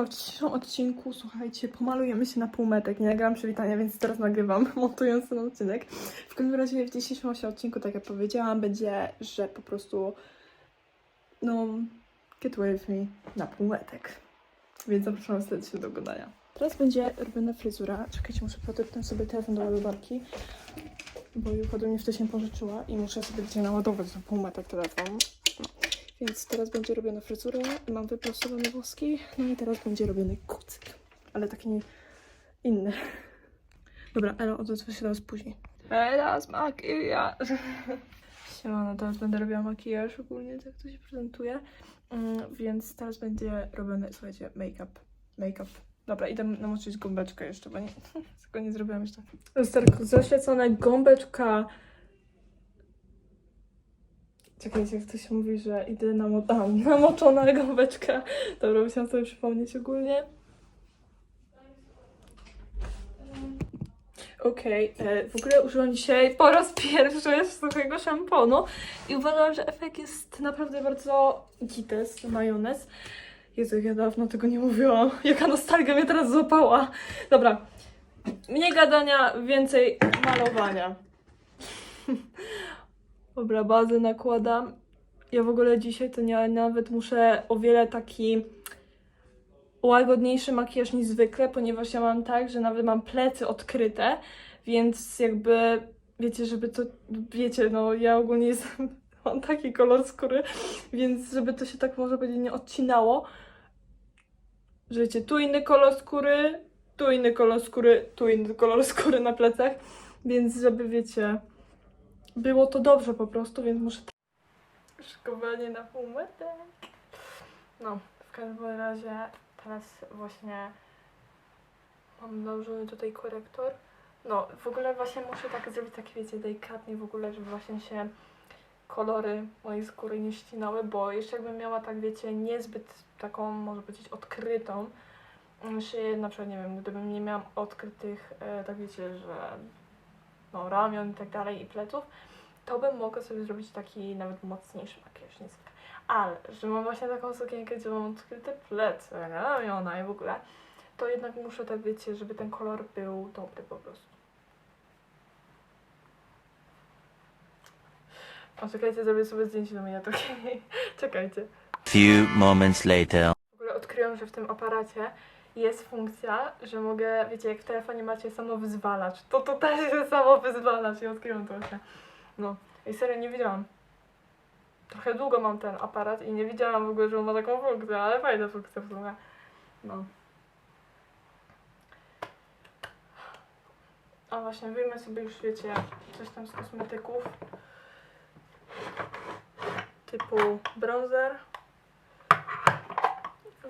Siemano, w dzisiejszym odcinku, słuchajcie, pomalujemy się na półmetek. Nie nagrałam przywitania, więc teraz nagrywam, montując ten odcinek. W każdym razie w dzisiejszym odcinku, tak jak powiedziałam, będzie, że po prostu, no, get with me na półmetek. Więc zapraszam serdecznie do oglądania. Teraz będzie robiona fryzura. Czekajcie, muszę podepnąć sobie telefon do ładowarki, bo już ode mnie wcześniej pożyczyła i muszę sobie gdzie naładować na półmetek telefon. Więc teraz będzie robiona fryzura, mam wyprostowane włoski, no i teraz będzie robiony kucyk, ale taki inny. Dobra, ale odezwę się teraz później. Teraz makijaż. Siemano, teraz będę robiła makijaż ogólnie, tak to się prezentuje. Mm, więc teraz będzie robiony, słuchajcie, make-up. Make-up. Dobra, idę namoczyć gąbeczkę jeszcze, bo nie, tego nie zrobiłam jeszcze. Lusterko zaświecone, gąbeczka. Czekajcie, jak to się mówi, że idę namotana, namoczona gąbeczka. Dobra, musiałam sobie przypomnieć ogólnie. Okej, e, w ogóle użyłam dzisiaj po raz pierwszy suchego szamponu i uważam, że efekt jest naprawdę bardzo gites, majonez. Jezu, ja dawno tego nie mówiłam. Jaka nostalgia mnie teraz złapała. Dobra, mniej gadania, więcej malowania. Dobra, bazę nakładam. Ja w ogóle dzisiaj to nie, nawet muszę o wiele taki łagodniejszy makijaż niż zwykle, ponieważ ja mam tak, że nawet mam plecy odkryte, więc jakby wiecie, żeby to, wiecie, no ja ogólnie jestem, mam taki kolor skóry, więc żeby to się tak może powiedzieć nie odcinało, że wiecie, tu inny kolor skóry, tu inny kolor skóry, tu inny kolor skóry na plecach, więc żeby wiecie, było to dobrze po prostu, więc muszę. Szykowanie na półmetek. No, w każdym razie teraz właśnie mam nałożony tutaj korektor. No, w ogóle właśnie muszę tak zrobić takie, wiecie, delikatnie w ogóle, żeby właśnie się kolory mojej skóry nie ścinały, bo jeszcze jakbym miała tak, wiecie, niezbyt taką, może powiedzieć, odkrytą mm, szyję, na przykład, nie wiem, gdybym nie miała odkrytych, e, tak wiecie, że no, ramion i tak dalej i pleców, to bym mogła sobie zrobić taki nawet mocniejszy makijaż niż zwykle. Ale, że mam właśnie taką sukienkę, gdzie mam odkryte plecy, ramiona i w ogóle, to jednak muszę tak, wiecie, żeby ten kolor był dobry po prostu. O, czekajcie, zrobię sobie zdjęcie do miniaturki. czekajcie. Few moments later. W ogóle odkryłam, że w tym aparacie jest funkcja, że mogę, wiecie, jak w telefonie macie samowyzwalacz, to to też jest samowyzwalacz i odkryłam to właśnie. No, i serio nie wiedziałam. Trochę długo mam ten aparat i nie wiedziałam w ogóle, że on ma taką funkcję, ale fajna funkcja w sumie. No. A właśnie, wyjmę sobie już, wiecie, coś tam z kosmetyków. Typu bronzer.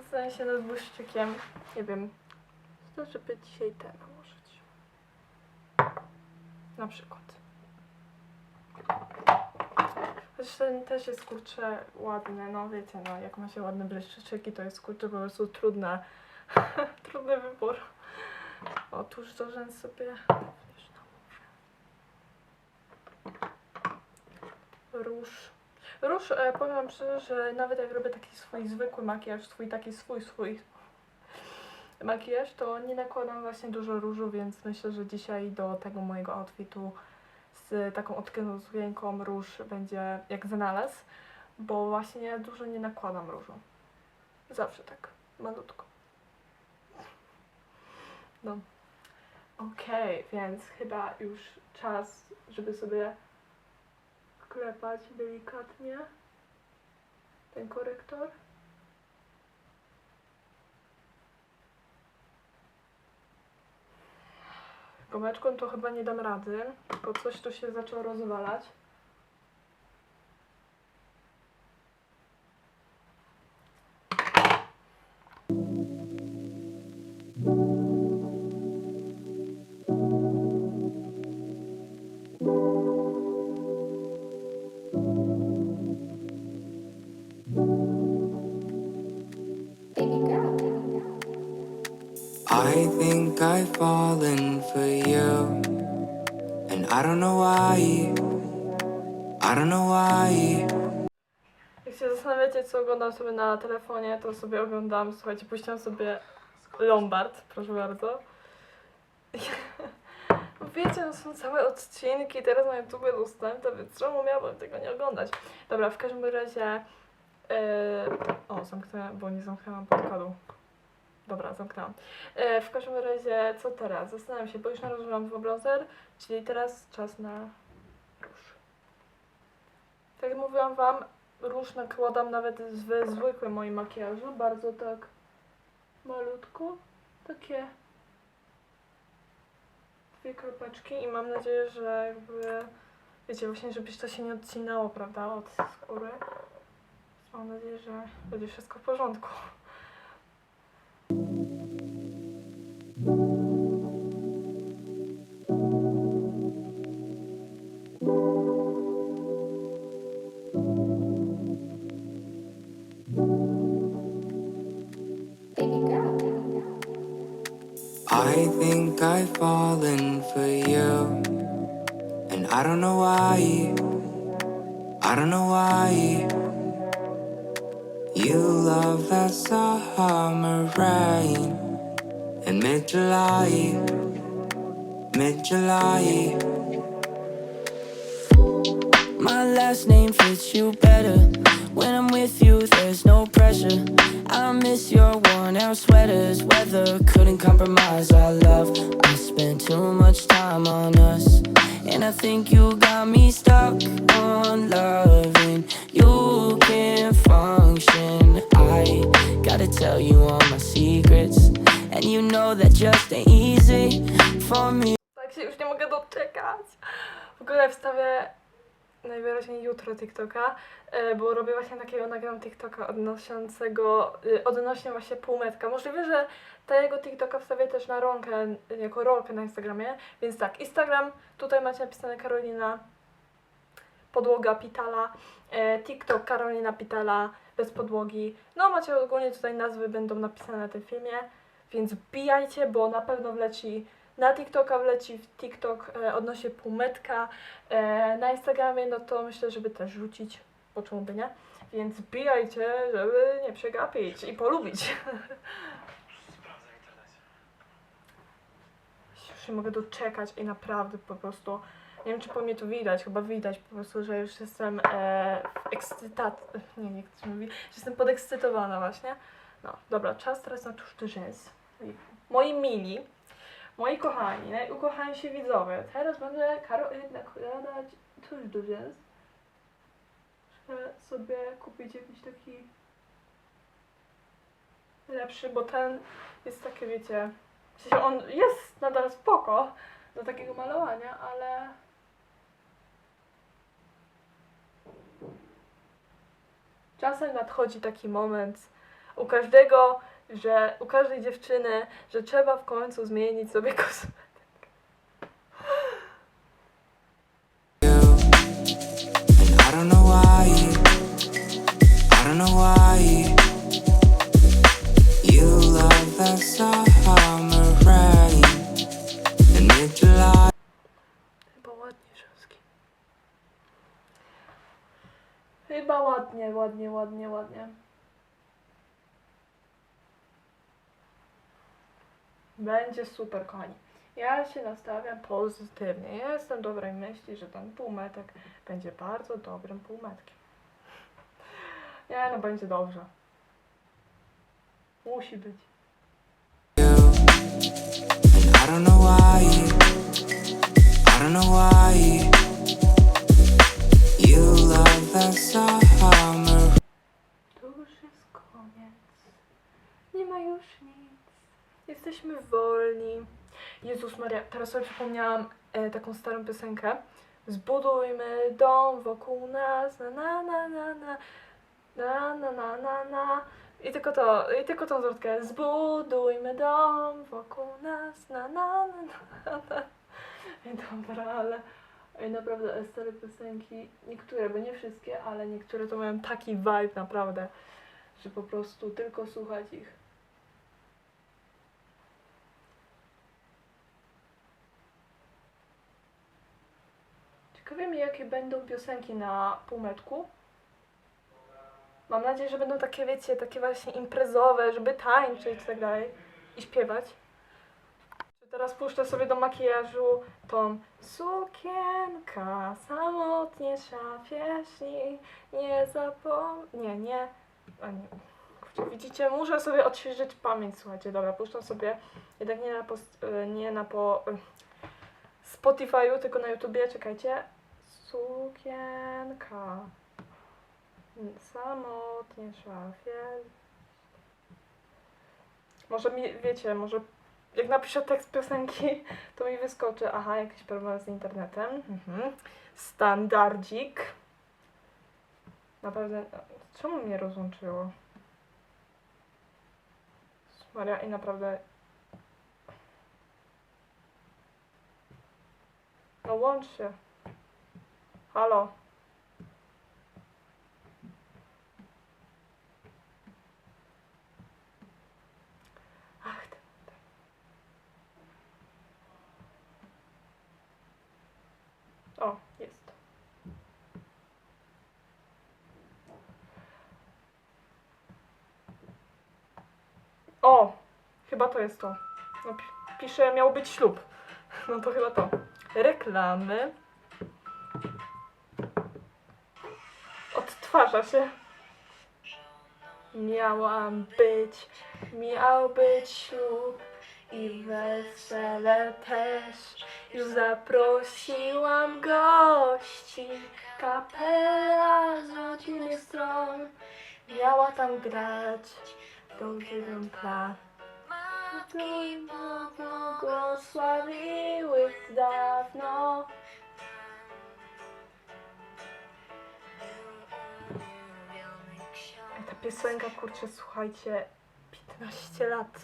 Zastanawiam się nad błyszczykiem. Nie wiem. To, żeby dzisiaj ten nałożyć. Na przykład. Chociaż ten też jest kurczę ładny, no wiecie, no jak ma się ładne błyszczyki, to jest kurczę po prostu trudne. Trudny wybór. Otóż do rzęs sobie. Róż. Róż, e, powiem wam szczerze, że nawet jak robię taki swój zwykły makijaż, swój taki swój, swój makijaż, to nie nakładam właśnie dużo różu, więc myślę, że dzisiaj do tego mojego outfitu z taką odkrytą sukienką róż będzie jak wynalazł, bo właśnie dużo nie nakładam różu. Zawsze tak, malutko. No. Okej, więc chyba już czas, żeby sobie klepać delikatnie ten korektor. Gumeczką to chyba nie dam rady, bo coś tu się zaczęło rozwalać. I think I've fallen for you. And I don't know why. I don't know why. Jak się zastanawiacie, co oglądam sobie na telefonie, to sobie oglądam, słuchajcie, puściłam sobie Lombard, proszę bardzo. Wiecie, no są całe odcinki, teraz na YouTube dostępne, więc czemu miałabym tego nie oglądać? Dobra, w każdym razie... Yy... O, zamknęłam, bo nie zamknęłam podkładu. Dobra, zamknęłam. E, w każdym razie, co teraz? Zastanawiam się, bo już nałożyłam bronzer, czyli teraz czas na róż. Tak jak mówiłam Wam, róż nakładam nawet w zwykłym moim makijażu, bardzo tak malutko, takie dwie kropeczki i mam nadzieję, że jakby, wiecie, właśnie żebyś to się nie odcinało, prawda, od skóry. Mam nadzieję, że będzie wszystko w porządku. I think I've fallen for you. And I don't know why. I don't know why. You love that summer rain. In mid July. Mid July. My last name fits you better. When I'm with you, there's no pressure. I miss your worn out sweaters. Weather couldn't compromise our love. I spent too much time on us. And I think you got me stuck on loving. You can't function. I gotta tell you all my secrets. And you know that just ain't easy for me. Tak się już nie mogę doczekać. W ogóle wstawię najwyraźniej jutro TikToka, e, bo robię właśnie takiego, nagram TikToka odnoszącego, y, odnośnie właśnie półmetka. Możliwe, że tego TikToka wstawię też na rolkę, y, jako rolkę na Instagramie, więc tak, Instagram, tutaj macie napisane Karolina, podłoga Pitala, e, TikTok Karolina Pitala, bez podłogi. No macie ogólnie tutaj nazwy będą napisane na tym filmie, więc wbijajcie, bo na pewno wleci na TikToka wleci w TikTok e, odnośnie półmetka. E, na Instagramie, no to myślę, żeby też rzucić, bo czemu nie? Więc wbijajcie, żeby nie przegapić i polubić. Już nie mogę doczekać i naprawdę po prostu, nie wiem czy po mnie to widać, chyba widać po prostu, że już jestem e, ekscytat... Nie, nie ktoś mówi, że jestem podekscytowana właśnie. No, dobra, czas teraz na do rzęs. Moi mili, Moi kochani, najukochańsi widzowie, teraz będę Karol nakładać tuż do rzęs. Muszę sobie kupić jakiś taki lepszy, bo ten jest taki, wiecie, on jest nadal spoko do takiego malowania, ale czasem nadchodzi taki moment u każdego, że u każdej dziewczyny, że trzeba w końcu zmienić sobie kosmetykę. Chyba. Chyba ładnie, ładnie, ładnie, ładnie. Będzie super, kochani. Ja się nastawiam pozytywnie. Ja jestem dobrej myśli, że ten półmetek będzie bardzo dobrym półmetkiem. Nie, no będzie dobrze. Musi być. I don't know why. I don't know why. You love that summer. To już jest koniec. Nie ma już nic. Jesteśmy wolni. Jezus Maria, teraz sobie przypomniałam e, taką starą piosenkę. Zbudujmy dom wokół nas, na na na na na, na na na na na. I tylko to, i tylko tą zwrotkę. Zbudujmy dom wokół nas, na na na na na. Ej, dobra, ale ej, naprawdę stare piosenki, niektóre, bo nie wszystkie, ale niektóre to mają taki vibe naprawdę, że po prostu tylko słuchać ich. Ciekawie mnie, jakie będą piosenki na półmetku. Mam nadzieję, że będą takie, wiecie, takie właśnie imprezowe, żeby tańczyć i tak dalej. I śpiewać. Teraz puszczę sobie do makijażu tą sukienka samotnie szafie śni, nie zapom... Nie, nie. Nie. Kurczę, widzicie, muszę sobie odświeżyć pamięć, słuchajcie, dobra, puszczam sobie jednak nie na, post, y, nie na po y, Spotify'u, tylko na YouTubie, czekajcie. Sukienka samotnie szafie. Może mi, wiecie, może jak napiszę tekst piosenki, to mi wyskoczy, aha, jakiś problem z internetem. Mhm. Standardzik. Naprawdę, czemu mnie rozłączyło? Maria, i naprawdę... No łącz się. Halo. Ach, ten. O, jest. O, chyba to jest to. No, pi- pisze, miał być ślub. No to chyba to. Reklamy. Odtwarza się. Miałam być, miał być ślub i wesele też. Już zaprosiłam gości, kapela z rodziny stron. Miała tam grać, bym plan. Matki błogosławiły dawno. Piosenka, kurczę, słuchajcie, 15 lat.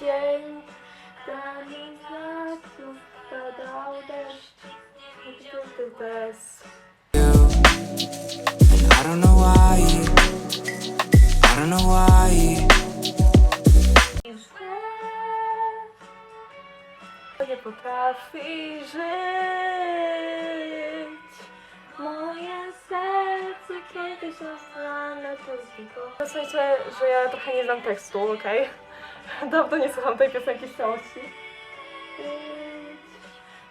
Dzień, zanim padał deszcz. Gdy bez I don't know why. I don't know why. nie potrafi żyć. Moje serce kiedyś rozlane to. Słuchajcie, że ja trochę nie znam tekstu, okej? Dawno nie słucham tej piosenki w całości.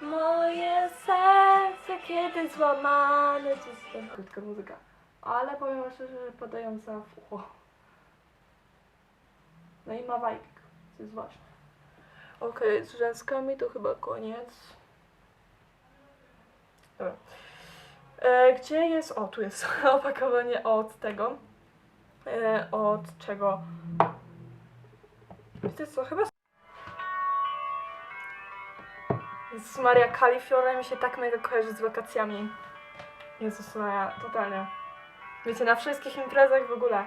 Moje serce kiedyś złamane znikło. Krótka muzyka. Ale powiem szczerze, że podająca w ucho. No i ma wajk, co jest ważne. Okej, z rzęskami to chyba koniec. Dobra. E, gdzie jest. O, tu jest opakowanie od tego. E, od czego? Wiecie co, chyba. Jezus Maria, Kalifiore mi się tak mega kojarzy z wakacjami. Jezus Maria, totalnie. Wiecie, na wszystkich imprezach w ogóle.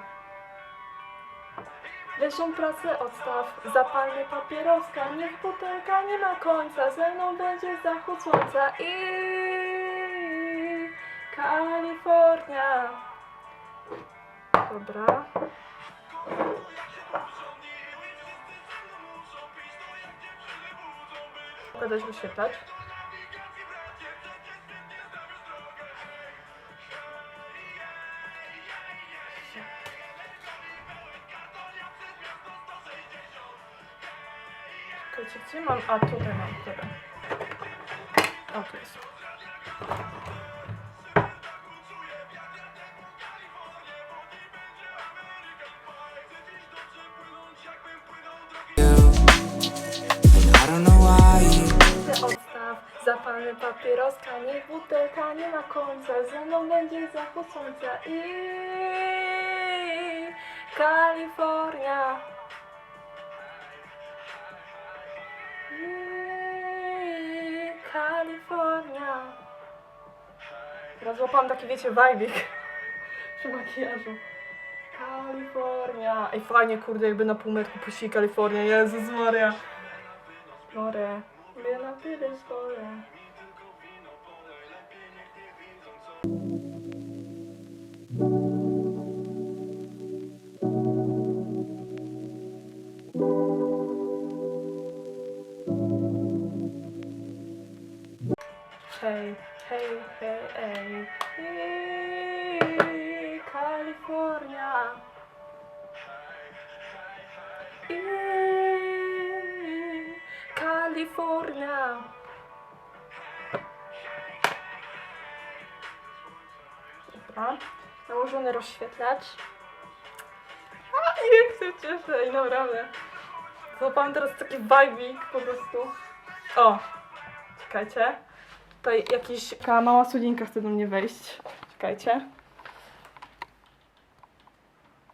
Wyższą pracę odstaw, zapalmy papieroska, niech butelka nie ma końca, ze mną będzie zachód słońca i Kalifornia. Dobra. Dać wyświetlacz. Czekajcie, gdzie mam? A, tutaj mam, dobra. Jest. Papieroska, niech butelka nie ma końca, ze mną będzie zachód słońca i Kalifornia. Eee, Kalifornia. Teraz złapałam taki, wiecie, wajbik przy makijażu. Kalifornia. Ej, fajnie, kurde, jakby na półmetku puścili Kalifornię. Jezus Maria. More. Lena Pides, more. Hej, nałożony rozświetlacz. Jak się cieszę, i naprawdę. Złapałam teraz taki vibing po prostu. O, czekajcie. Tutaj jakiś, taka mała sudzinka chce do mnie wejść. Czekajcie.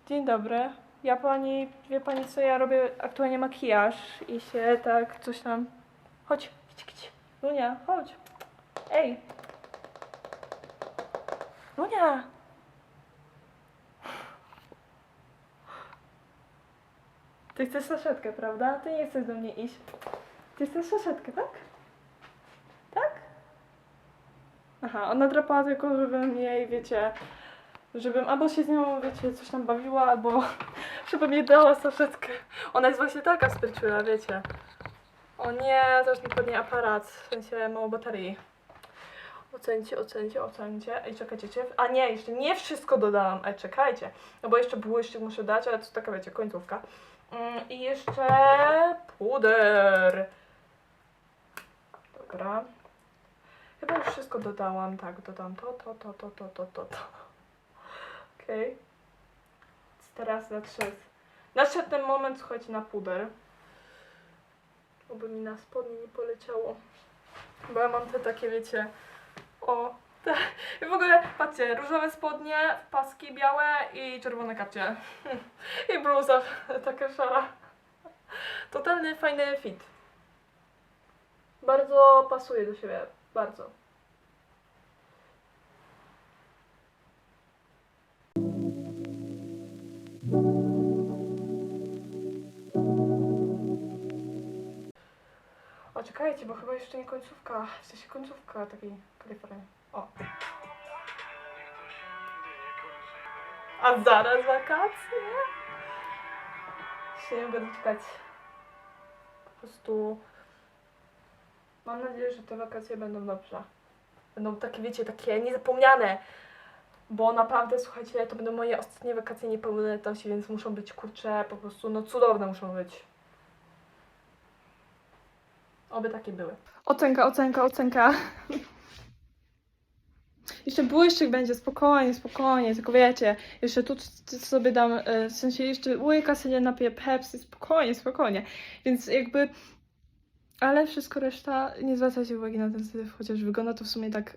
Dzień dobry. Ja pani, wie pani co, ja robię aktualnie makijaż i się tak coś tam... Chodź, idź, idź. Lunia, chodź. Ej. Lunia. Ty chcesz saszetkę, prawda? Ty nie chcesz do mnie iść. Ty chcesz saszetkę, tak? Tak? Aha, ona drapała tylko, żebym jej, wiecie, żebym albo się z nią, wiecie, coś tam bawiła, albo żebym jej dała saszetkę. Ona jest właśnie taka spryciula, wiecie. O nie, też mi padnie aparat, w sensie mało baterii. Ocencie, ocencie, ocencie. Ej, czekajcie. A nie, jeszcze nie wszystko dodałam. Ej, czekajcie. No bo jeszcze błyszczyk muszę dać, ale to taka, wiecie, końcówka. Mm, I jeszcze puder. Dobra. Chyba już wszystko dodałam. Tak, dodam to, to, to, to, to, to, to, to. Okej. Okay. Teraz nadszedł. Nadszedł ten moment, słuchajcie, na puder. Oby mi na spodnie nie poleciało. Bo ja mam te takie, wiecie, o, te. I w ogóle, patrzcie, różowe spodnie, paski białe i czerwone kapcie. I bluza taka szara. Totalny, fajny fit. Bardzo pasuje do siebie, bardzo. O, czekajcie, bo chyba jeszcze nie końcówka. W sensie końcówka takiej Kalifornii. A zaraz wakacje? Się nie mogę doczekać. Po prostu... Mam nadzieję, że te wakacje będą dobrze. Będą takie, wiecie, takie niezapomniane. Bo naprawdę, słuchajcie, to będą moje ostatnie wakacje niepełnoletności, więc muszą być, kurcze, po prostu, no cudowne muszą być. Oby takie były. Ocenka, ocenka, ocenka. Jeszcze błyszczyk będzie, spokojnie, spokojnie, tylko wiecie, jeszcze tu sobie dam, e, w sensie jeszcze łyka sobie napiję Pepsi, spokojnie, spokojnie. Więc jakby, ale wszystko reszta, nie zwracajcie uwagi na ten syf, chociaż wygląda to w sumie tak,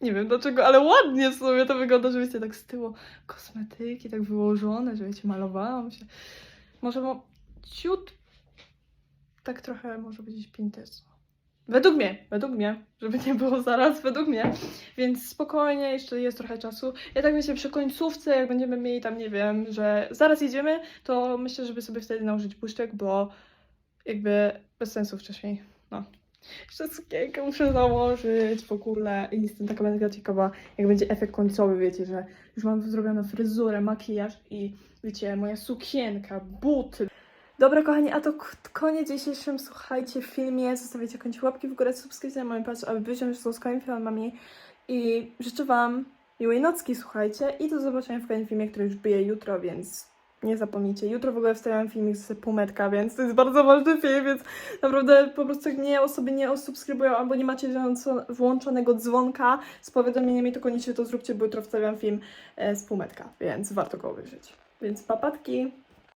nie wiem dlaczego, ale ładnie w sumie to wygląda, że wiecie, tak z tyłu kosmetyki, tak wyłożone, że wiecie, malowałam się. Może mo- ciut tak trochę może powiedzieć Pinterest. Według mnie, według mnie, żeby nie było zaraz, według mnie. Więc spokojnie, jeszcze jest trochę czasu. Ja tak myślę, przy końcówce, jak będziemy mieli tam, nie wiem, że zaraz jedziemy, to myślę, żeby sobie wtedy nałożyć błyszczek, bo jakby bez sensu wcześniej. No. Jeszcze muszę założyć w ogóle i jestem taka mega ciekawa, jak będzie efekt końcowy, wiecie, że już mam zrobioną fryzurę, makijaż i wiecie, moja sukienka, buty, Dobra, kochani, a to koniec dzisiejszym, słuchajcie, filmie. Zostawiajcie koniecznie łapki w górę, subskrypcję na moim patrz, aby wyciąć z swoimi filmami. I życzę Wam miłej nocki, słuchajcie. I do zobaczenia w kolejnym filmie, który już bije jutro, więc nie zapomnijcie. Jutro w ogóle wstawiam filmik z półmetka, więc to jest bardzo ważny film, więc naprawdę po prostu jak mnie osoby nie osubskrybują albo nie macie włączo- włączonego dzwonka z powiadomieniami, to koniecznie to zróbcie, bo jutro wstawiam film e, z półmetka, więc warto go obejrzeć. Więc papatki!